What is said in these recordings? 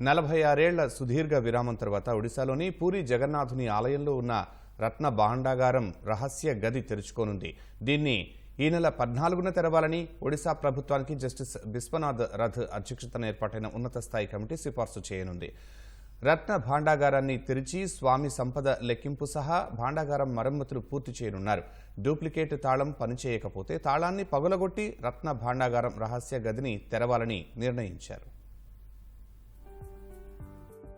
నలభై ఆరేళ్ళ సుదీర్ఘ విరామం తర్వాత ఒడిశాలోని పూరి జగన్నాథుని ఆలయంలో ఉన్న రత్న భాండాగారం రహస్య గది తెరుచుకోనుంది. దీన్ని ఈ నెల పద్నాలుగున తెరవాలని ఒడిశా ప్రభుత్వానికి జస్టిస్ బిశ్వనాథ్ రథ్ అధ్యక్షతన ఏర్పాటైన ఉన్నత స్థాయి కమిటీ సిఫార్సు చేయనుంది. రత్న భాండాగారాన్ని తెరిచి స్వామి సంపద లెక్కింపు సహా భాండాగారం మరమ్మతులు పూర్తి చేయనున్నారు. డూప్లికేట్ తాళం పనిచేయకపోతే తాళాన్ని పగులగొట్టి రత్న భాండాగారం రహస్య గదిని తెరవాలని నిర్ణయించారు.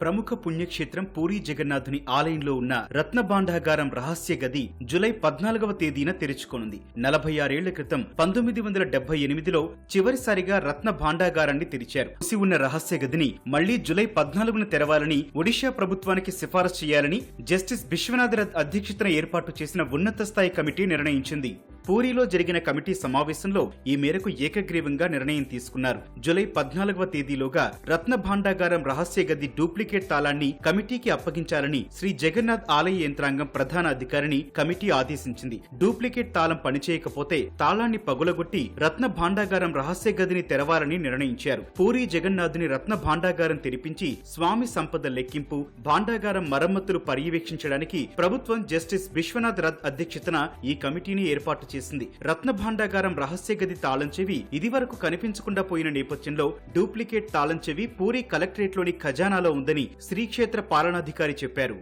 ప్రముఖ పుణ్యక్షేత్రం పూరీ జగన్నాథుని ఆలయంలో ఉన్న రత్న భాండాగారం రహస్య గది జులై పద్నాలుగవ తేదీన తెరుచుకోనుంది. నలభై ఆరేళ్ళ క్రితం పంతొమ్మిది వందల డెబ్బై ఎనిమిదిలో చివరిసారిగా రత్న భాండాగారాన్ని తెరిచారు. మూసి ఉన్న రహస్య గదిని మళ్ళీ జులై పద్నాలుగున తెరవాలని ఒడిషా ప్రభుత్వానికి సిఫారసు చేయాలని జస్టిస్ విశ్వనాథ్ రథ్ అధ్యక్షతన ఏర్పాటు చేసిన ఉన్నత స్థాయి కమిటీ నిర్ణయించింది. పూరిలో జరిగిన కమిటీ సమావేశంలో ఈ మేరకు ఏకగ్రీవంగా నిర్ణయం తీసుకున్నారు. జులై పద్నాలుగవ తేదీలోగా రత్న భాండాగారం రహస్య గది డూప్లికేట్ తాళాన్ని కమిటీకి అప్పగించాలని శ్రీ జగన్నాథ్ ఆలయ యంత్రాంగం ప్రధాన అధికారిని కమిటీ ఆదేశించింది. డూప్లికేట్ తాళం పనిచేయకపోతే తాళాన్ని పగులగొట్టి రత్న భాండాగారం రహస్య గదిని తెరవాలని నిర్ణయించారు. పూరి జగన్నాథుని రత్న భాండాగారం తెరిపించి స్వామి సంపద లెక్కింపు భాండాగారం మరమ్మతులు పర్యవేక్షించడానికి ప్రభుత్వం జస్టిస్ విశ్వనాథ్ రథ్ అధ్యక్షతన ఈ కమిటీని ఏర్పాటు చేసింది. రత్న భాండాగారం రహస్య గది తాళం చెవి ఇదివరకు కనిపించకుండా పోయిన నేపథ్యంలో డూప్లికేట్ తాళం చెవి పూరి కలెక్టరేట్లోని ఖజానాలో ఉందని శ్రీక్షేత్ర పాలనాధికారి చెప్పారు.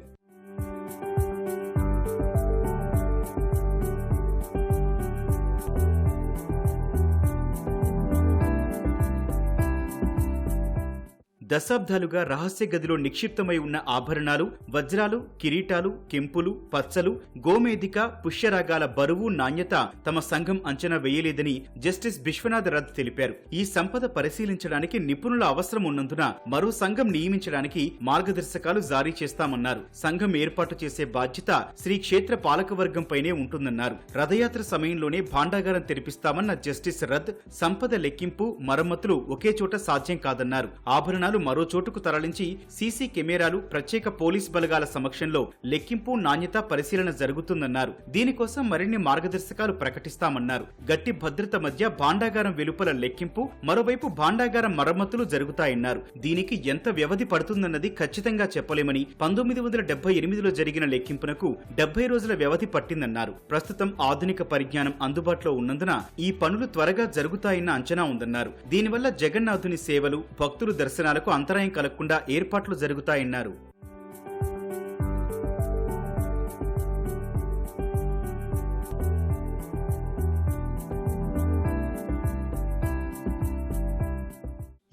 దశాబ్దాలుగా రహస్య గదిలో నిక్షిప్తమై ఉన్న ఆభరణాలు వజ్రాలు కిరీటాలు కెంపులు పచ్చలు గోమేధిక పుష్యరాగాల బరువు నాణ్యత తమ సంఘం అంచనా వేయలేదని జస్టిస్ విశ్వనాథ్ రథ్ తెలిపారు. ఈ సంపద పరిశీలించడానికి నిపుణుల అవసరం ఉన్నందున మరో సంఘం నియమించడానికి మార్గదర్శకాలు జారీ చేస్తామన్నారు. సంఘం ఏర్పాటు చేసే బాధ్యత శ్రీ క్షేత్ర పాలకవర్గంపైనే ఉంటుందన్నారు. రథయాత్ర సమయంలోనే భాండాగారం తెరిపిస్తామన్న జస్టిస్ రథ్ సంపద లెక్కింపు మరమ్మతులు ఒకే చోట సాధ్యం కాదన్నారు. ఆభరణాలు మరో చోటుకు తరలించి సీసీ కెమెరాలు ప్రత్యేక పోలీస్ బలగాల సమక్షంలో లెక్కింపు నాణ్యత పరిశీలన జరుగుతుందన్నారు. దీనికోసం మరిన్ని మార్గదర్శకాలు ప్రకటిస్తామన్నారు. గట్టి భద్రత మధ్య భాండాగారం వెలుపల లెక్కింపు మరోవైపు భాండాగారం మరమ్మతులు జరుగుతాయన్నారు. దీనికి ఎంత వ్యవధి పడుతుందన్నది ఖచ్చితంగా చెప్పలేమని పంతొమ్మిది వందల డెబ్బై ఎనిమిదిలో జరిగిన లెక్కింపునకు డెబ్బై రోజుల వ్యవధి పట్టిందన్నారు. ప్రస్తుతం ఆధునిక పరిజ్ఞానం అందుబాటులో ఉన్నందున ఈ పనులు త్వరగా జరుగుతాయన్న అంచనా ఉందన్నారు. దీనివల్ల జగన్నాథుని సేవలు భక్తులు దర్శనాలకు అంతరాయం కలగకుండా ఏర్పాట్లు జరుగుతాయన్నారు.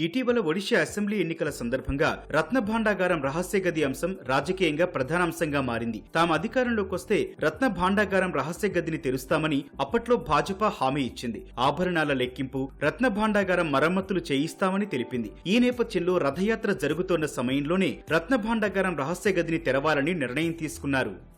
ఇటీవల ఒడిషా అసెంబ్లీ ఎన్నికల సందర్భంగా రత్న భాండాగారం రహస్య గది అంశం రాజకీయంగా ప్రధానాంశంగా మారింది. తాము అధికారంలోకి వస్తే రత్న భాండాగారం రహస్య గదిని తెరుస్తామని అప్పట్లో భాజపా హామీ ఇచ్చింది. ఆభరణాల లెక్కింపు రత్న భాండాగారం మరమ్మతులు చేయిస్తామని తెలిపింది. ఈ నేపథ్యంలో రథయాత్ర జరుగుతోన్న సమయంలోనే రత్న భాండాగారం రహస్య గదిని తెరవాలని నిర్ణయం తీసుకున్నారు.